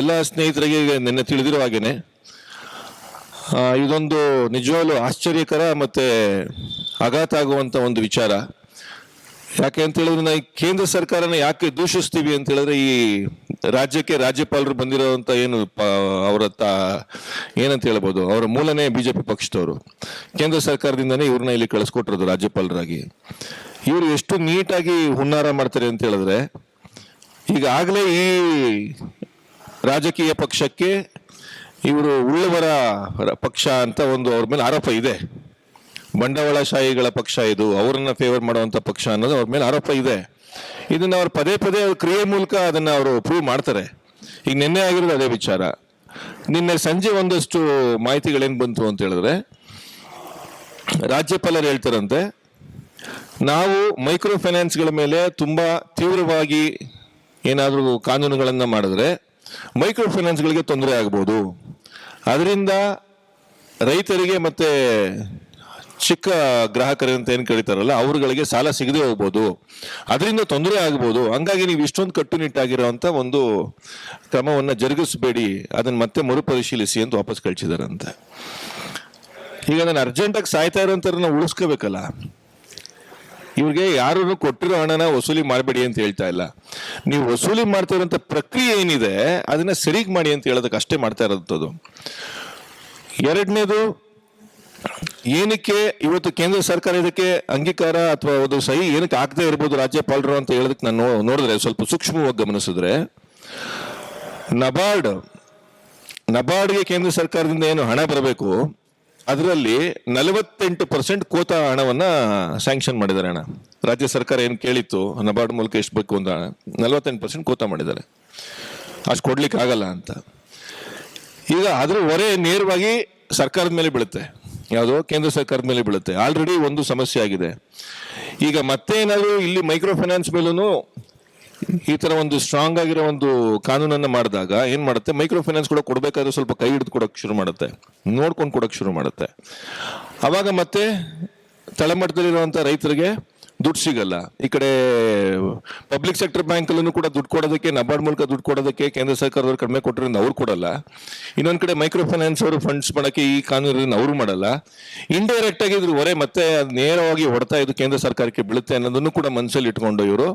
ಎಲ್ಲ ಸ್ನೇಹಿತರಿಗೆ ನಿನ್ನೆ ತಿಳಿದಿರೋ ಹಾಗೇನೆ ಇದೊಂದು ನಿಜವಾಗ್ಲೂ ಆಶ್ಚರ್ಯಕರ ಮತ್ತೆ ಆಘಾತ ಆಗುವಂತ ಒಂದು ವಿಚಾರ. ಯಾಕೆ ಅಂತ ಹೇಳಿದ್ರೆ ನಾವು ಕೇಂದ್ರ ಸರ್ಕಾರನ ಯಾಕೆ ದೂಷಿಸ್ತೀವಿ ಅಂತ ಹೇಳಿದ್ರೆ, ಈ ರಾಜ್ಯಕ್ಕೆ ರಾಜ್ಯಪಾಲರು ಬಂದಿರೋಂತ ಏನು ಅವರ ತ, ಏನಂತ ಹೇಳ್ಬೋದು, ಅವರ ಮೂಲನೇ ಬಿಜೆಪಿ ಪಕ್ಷದವರು. ಕೇಂದ್ರ ಸರ್ಕಾರದಿಂದನೇ ಇವ್ರನ್ನ ಇಲ್ಲಿ ಕಳಿಸ್ಕೊಟ್ಟಿರೋದು ರಾಜ್ಯಪಾಲರಾಗಿ. ಇವರು ಎಷ್ಟು ನೀಟಾಗಿ ಹುನ್ನಾರ ಮಾಡ್ತಾರೆ ಅಂತ ಹೇಳಿದ್ರೆ ಈಗಾಗಲೇ ಈ ರಾಜಕೀಯ ಪಕ್ಷಕ್ಕೆ ಇವರು ಉಳ್ಳವರ ಪಕ್ಷ ಅಂತ ಒಂದು ಅವ್ರ ಮೇಲೆ ಆರೋಪ ಇದೆ. ಬಂಡವಾಳಶಾಹಿಗಳ ಪಕ್ಷ ಇದು, ಅವರನ್ನ ಫೇವರ್ ಮಾಡುವಂತ ಪಕ್ಷ ಅನ್ನೋದು ಅವ್ರ ಮೇಲೆ ಆರೋಪ ಇದೆ. ಇದನ್ನ ಅವ್ರು ಪದೇ ಪದೇ ಅವ್ರ ಕ್ರಿಯೆ ಮೂಲಕ ಅದನ್ನ ಅವರು ಪ್ರೂವ್ ಮಾಡ್ತಾರೆ. ಈಗ ನಿನ್ನೆ ಆಗಿರೋದು ಅದೇ ವಿಚಾರ. ನಿನ್ನೆ ಸಂಜೆ ಒಂದಷ್ಟು ಮಾಹಿತಿಗಳೇನು ಬಂತು ಅಂತ ಹೇಳಿದ್ರೆ, ರಾಜ್ಯಪಾಲರು ಹೇಳ್ತಾರಂತೆ, ನಾವು ಮೈಕ್ರೋ ಫೈನಾನ್ಸ್ಗಳ ಮೇಲೆ ತುಂಬಾ ತೀವ್ರವಾಗಿ ಏನಾದರೂ ಕಾನೂನುಗಳನ್ನು ಮಾಡಿದ್ರೆ ಮೈಕ್ರೋ ಫೈನಾನ್ಸ್ಗಳಿಗೆ ತೊಂದರೆ ಆಗ್ಬೋದು. ಅದರಿಂದ ರೈತರಿಗೆ ಮತ್ತೆ ಚಿಕ್ಕ ಗ್ರಾಹಕರು ಅಂತ ಏನು ಕರೀತಾರಲ್ಲ, ಅವ್ರುಗಳಿಗೆ ಸಾಲ ಸಿಗದೆ ಹೋಗ್ಬೋದು. ಅದರಿಂದ ತೊಂದರೆ ಆಗ್ಬೋದು. ಹಂಗಾಗಿ ನೀವು ಇಷ್ಟೊಂದು ಕಟ್ಟುನಿಟ್ಟಾಗಿರೋವಂಥ ಒಂದು ಕ್ರಮವನ್ನು ಜರುಗಿಸಬೇಡಿ. ಅದನ್ನು ಮತ್ತೆ ಮರುಪರಿಶೀಲಿಸಿ ಅಂತ ವಾಪಸ್ ಕಳಿಸಿದಾರಂತೆ. ಈಗ ನಾನು ಅರ್ಜೆಂಟಾಗಿ ಸಾಯ್ತಾ ಇರೋಂಥವ್ರನ್ನ ಉಳಿಸ್ಕೋಬೇಕಲ್ಲ. ಇವ್ರಿಗೆ ಯಾರು ಕೊಟ್ಟಿರೋ ಹಣನ ವಸೂಲಿ ಮಾಡಬೇಡಿ ಅಂತ ಹೇಳ್ತಾ ಇಲ್ಲ. ನೀವು ವಸೂಲಿ ಮಾಡ್ತಾ ಇರೋಂಥ ಪ್ರಕ್ರಿಯೆ ಏನಿದೆ, ಅದನ್ನ ಸರಿಗೆ ಮಾಡಿ ಅಂತ ಹೇಳೋದಕ್ಕೆ ಅಷ್ಟೇ ಮಾಡ್ತಾ ಇರೋಂಥದ್ದು. ಎರಡನೇದು, ಏನಕ್ಕೆ ಇವತ್ತು ಕೇಂದ್ರ ಸರ್ಕಾರ ಇದಕ್ಕೆ ಅಂಗೀಕಾರ ಅಥವಾ ಒಂದು ಸಹಿ ಏನಕ್ಕೆ ಆಗದೆ ಇರ್ಬೋದು ರಾಜ್ಯಪಾಲರು ಅಂತ ಹೇಳೋದಕ್ಕೆ ನಾನು ನೋಡಿದ್ರೆ ಸ್ವಲ್ಪ ಸೂಕ್ಷ್ಮವಾಗಿ ಗಮನಿಸಿದ್ರೆ, ನಬಾರ್ಡ್, ನಬಾರ್ಡ್ಗೆ ಕೇಂದ್ರ ಸರ್ಕಾರದಿಂದ ಏನು ಹಣ ಬರಬೇಕು ಅದರಲ್ಲಿ ನಲವತ್ತೆಂಟು ಪರ್ಸೆಂಟ್ ಕೋತ ಹಣವನ್ನ ಸ್ಯಾಂಕ್ಷನ್ ಮಾಡಿದ್ದಾರೆ ಅಣ್ಣ. ರಾಜ್ಯ ಸರ್ಕಾರ ಏನು ಕೇಳಿತ್ತು? ನಬಾರ್ಡ್ ಮೂಲಕ ಎಷ್ಟು ಬೇಕು ಅಂತ ನಲವತ್ತೆಂಟು ಪರ್ಸೆಂಟ್ ಕೋತ ಮಾಡಿದ್ದಾರೆ. ಅಷ್ಟು ಕೊಡ್ಲಿಕ್ಕೆ ಆಗಲ್ಲ ಅಂತ. ಈಗ ಅದ್ರ ಹೊರೆ ನೇರವಾಗಿ ಸರ್ಕಾರದ ಮೇಲೆ ಬೀಳುತ್ತೆ. ಯಾವುದೋ ಕೇಂದ್ರ ಸರ್ಕಾರದ ಮೇಲೆ ಬೀಳುತ್ತೆ. ಆಲ್ರೆಡಿ ಒಂದು ಸಮಸ್ಯೆ ಆಗಿದೆ. ಈಗ ಮತ್ತೆ ಏನಾದ್ರು ಇಲ್ಲಿ ಮೈಕ್ರೋ ಫೈನಾನ್ಸ್ ಮೇಲೂ ಈ ತರ ಒಂದು ಸ್ಟ್ರಾಂಗ್ ಆಗಿರೋ ಒಂದು ಕಾನೂನನ್ನ ಮಾಡಿದಾಗ ಏನ್ ಮಾಡುತ್ತೆ? ಮೈಕ್ರೋ ಫೈನಾನ್ಸ್ ಕೂಡ ಕೊಡಬೇಕಾದ್ರೆ ಸ್ವಲ್ಪ ಕೈ ಹಿಡಿದು ಕೊಡಕ್ ಶುರು ಮಾಡುತ್ತೆ. ನೋಡ್ಕೊಂಡು ಕೊಡಕ್ ಶುರು ಮಾಡುತ್ತೆ. ಅವಾಗ ಮತ್ತೆ ತಳಮಟ್ಟದಲ್ಲಿರುವಂತ ರೈತರಿಗೆ ದುಡ್ಡು ಸಿಗಲ್ಲ. ಈ ಕಡೆ ಪಬ್ಲಿಕ್ ಸೆಕ್ಟರ್ ಬ್ಯಾಂಕಲ್ಲೂ ಕೂಡ ದುಡ್ಡು ಕೊಡೋದಕ್ಕೆ, ನಬಾರ್ಡ್ ಮೂಲಕ ದುಡ್ಡು ಕೊಡೋದಕ್ಕೆ ಕೇಂದ್ರ ಸರ್ಕಾರದವ್ರು ಕಡಿಮೆ ಕೊಟ್ಟರಿಂದ ಅವ್ರು ಕೊಡಲ್ಲ. ಇನ್ನೊಂದು ಕಡೆ ಮೈಕ್ರೋ ಫೈನಾನ್ಸ್ ಅವರು ಫಂಡ್ಸ್ ಮಾಡೋಕ್ಕೆ ಈ ಕಾನೂನಿನ ಅವರು ಮಾಡಲ್ಲ. ಇಂಡೈರೆಕ್ಟ್ ಆಗಿ ಇದ್ರ ಹೊರೆ ಮತ್ತೆ ಅದ್ ನೇರವಾಗಿ ಹೊಡ್ತಾ ಇದು ಕೇಂದ್ರ ಸರ್ಕಾರಕ್ಕೆ ಬೀಳುತ್ತೆ ಅನ್ನೋದನ್ನು ಕೂಡ ಮನಸ್ಸಲ್ಲಿ ಇಟ್ಕೊಂಡು ಇವರು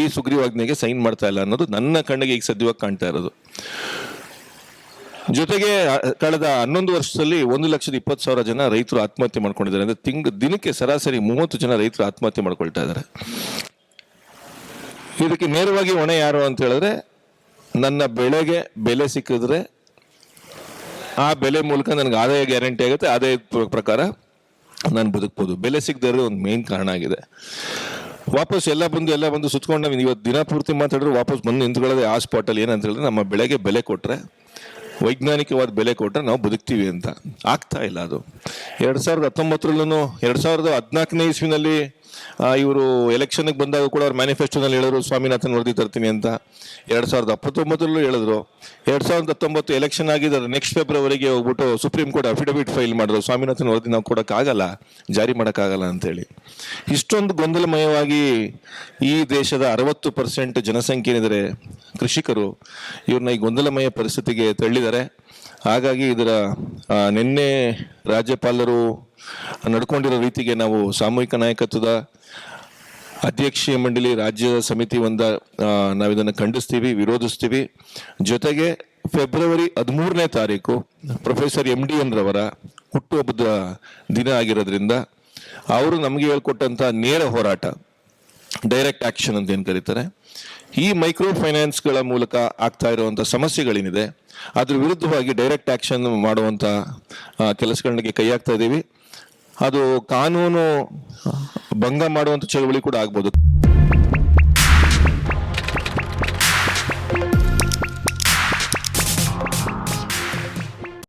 ಈ ಸುಗ್ರೀವಾಜ್ಞೆಗೆ ಸೈನ್ ಮಾಡ್ತಾ ಇಲ್ಲ ಅನ್ನೋದು ನನ್ನ ಕಣ್ಣಿಗೆ ಈಗ ಸದ್ಯವಾಗಿ ಕಾಣ್ತಾ ಇರೋದು. ಜೊತೆಗೆ ಕಳೆದ ಹನ್ನೊಂದು ವರ್ಷದಲ್ಲಿ ಒಂದು ಲಕ್ಷದ ಇಪ್ಪತ್ತು ಸಾವಿರ ಜನ ರೈತರು ಆತ್ಮಹತ್ಯೆ ಮಾಡ್ಕೊಂಡಿದ್ದಾರೆ. ಅಂದ್ರೆ ತಿಂಗ್, ದಿನಕ್ಕೆ ಸರಾಸರಿ ಮೂವತ್ತು ಜನ ರೈತರು ಆತ್ಮಹತ್ಯೆ ಮಾಡ್ಕೊಳ್ತಾ ಇದ್ದಾರೆ. ಇದಕ್ಕೆ ನೇರವಾಗಿ ಹೊಣೆ ಯಾರು ಅಂತ ಹೇಳಿದ್ರೆ, ನನ್ನ ಬೆಳೆಗೆ ಬೆಲೆ ಸಿಕ್ಕಿದ್ರೆ, ಆ ಬೆಲೆ ಮೂಲಕ ನನಗೆ ಆದಾಯ ಗ್ಯಾರಂಟಿ ಆಗುತ್ತೆ. ಆದಾಯ ಪ್ರಕಾರ ನಾನು ಬದುಕ್ಬೋದು. ಬೆಲೆ ಸಿಗದೇ ಒಂದು ಮೇನ್ ಕಾರಣ ಆಗಿದೆ. ವಾಪಸ್ ಎಲ್ಲ ಬಂದು ಎಲ್ಲ ಬಂದು ಸುತ್ಕೊಂಡು ನಾವು ಇವತ್ತು ದಿನ ಪೂರ್ತಿ ಮಾತಾಡಿದ್ರೆ ವಾಪಸ್ ಬಂದು ನಿಂತ್ಕೊಳ್ಳೋದೇ ಆ ಸ್ಪಾಟಲ್ಲಿ ಏನಂತ ಹೇಳಿದ್ರೆ, ನಮ್ಮ ಬೆಳೆಗೆ ಬೆಲೆ ಕೊಟ್ಟರೆ ವೈಜ್ಞಾನಿಕವಾದ ಬೆಲೆ ಕೊಟ್ಟರೆ ನಾವು ಬದುಕ್ತೀವಿ ಅಂತ. ಆಗ್ತಾ ಇಲ್ಲ ಅದು. ಎರಡು ಸಾವಿರದ ಹತ್ತೊಂಬತ್ತರಲ್ಲೂ ಎರಡು ಸಾವಿರದ ಹದಿನಾಲ್ಕನೇ ಇಸ್ವಿನಲ್ಲಿ ಇವರು ಎಲೆಕ್ಷನ್ಗೆ ಬಂದಾಗ ಕೂಡ ಅವ್ರ ಮ್ಯಾನಿಫೆಸ್ಟೋನಲ್ಲಿ ಹೇಳಿದ್ರು, ಸ್ವಾಮಿನಾಥನ್ ವರದಿ ತರ್ತೀನಿ ಅಂತ. ಎರಡು ಸಾವಿರದ ಹತ್ತೊಂಬತ್ತರಲ್ಲೂ ಹೇಳಿದ್ರು. ಎರಡು ಸಾವಿರದ ಹತ್ತೊಂಬತ್ತು ಎಲೆಕ್ಷನ್ ಆಗಿದ್ದಾರೆ ನೆಕ್ಸ್ಟ್ ಫೆಬ್ರವರಿಗೆ ಹೋಗ್ಬಿಟ್ಟು ಸುಪ್ರೀಂ ಕೋರ್ಟ್ ಅಫಿಡವಿಟ್ ಫೈಲ್ ಮಾಡಿದ್ರು. ಸ್ವಾಮಿನಾಥನ್ ವರದಿ ನಾವು ಕೊಡೋಕ್ಕಾಗಲ್ಲ, ಜಾರಿ ಮಾಡೋಕ್ಕಾಗಲ್ಲ ಅಂತೇಳಿ ಇಷ್ಟೊಂದು ಗೊಂದಲಮಯವಾಗಿ ಈ ದೇಶದ ಅರವತ್ತು ಪರ್ಸೆಂಟ್ ಜನಸಂಖ್ಯೆ ಏನಿದ್ದಾರೆ ಕೃಷಿಕರು, ಇವ್ರನ್ನ ಈ ಗೊಂದಲಮಯ ಪರಿಸ್ಥಿತಿಗೆ ತಳ್ಳಿದ್ದಾರೆ. ಹಾಗಾಗಿ ಇದರ ನಿನ್ನೆ ರಾಜ್ಯಪಾಲರು ನಡ್ಕೊಂಡಿರೋ ರೀತಿಗೆ ನಾವು ಸಾಮೂಹಿಕ ನಾಯಕತ್ವದ ಅಧ್ಯಕ್ಷೀಯ ಮಂಡಳಿ ರಾಜ್ಯ ಸಮಿತಿ ಒಂದ ನಾವಿದನ್ನು ಖಂಡಿಸ್ತೀವಿ, ವಿರೋಧಿಸ್ತೀವಿ. ಜೊತೆಗೆ ಫೆಬ್ರವರಿ ಹದಿಮೂರನೇ ತಾರೀಕು ಪ್ರೊಫೆಸರ್ ಎಂ ಡಿ ಎನ್ ರವರ ಹುಟ್ಟುಹಬ್ಬದ ದಿನ ಆಗಿರೋದ್ರಿಂದ ಅವರು ನಮಗೆ ಹೇಳ್ಕೊಟ್ಟಂಥ ನೇರ ಹೋರಾಟ, ಡೈರೆಕ್ಟ್ ಆ್ಯಕ್ಷನ್ ಅಂತ ಏನು ಕರೀತಾರೆ, ಈ ಮೈಕ್ರೋ ಫೈನಾನ್ಸ್ಗಳ ಮೂಲಕ ಆಗ್ತಾ ಇರುವಂಥ ಸಮಸ್ಯೆಗಳೇನಿದೆ ಅದ್ರ ವಿರುದ್ಧವಾಗಿ ಡೈರೆಕ್ಟ್ ಆಕ್ಷನ್ ಮಾಡುವಂಥ ಕೆಲಸಗಳಿಗೆ ಕೈ ಹಾಕ್ತಾ ಇದ್ದೀವಿ. ಅದು ಕಾನೂನು ಭಂಗ ಮಾಡುವಂಥ ಚಳವಳಿ ಕೂಡ ಆಗ್ಬೋದು.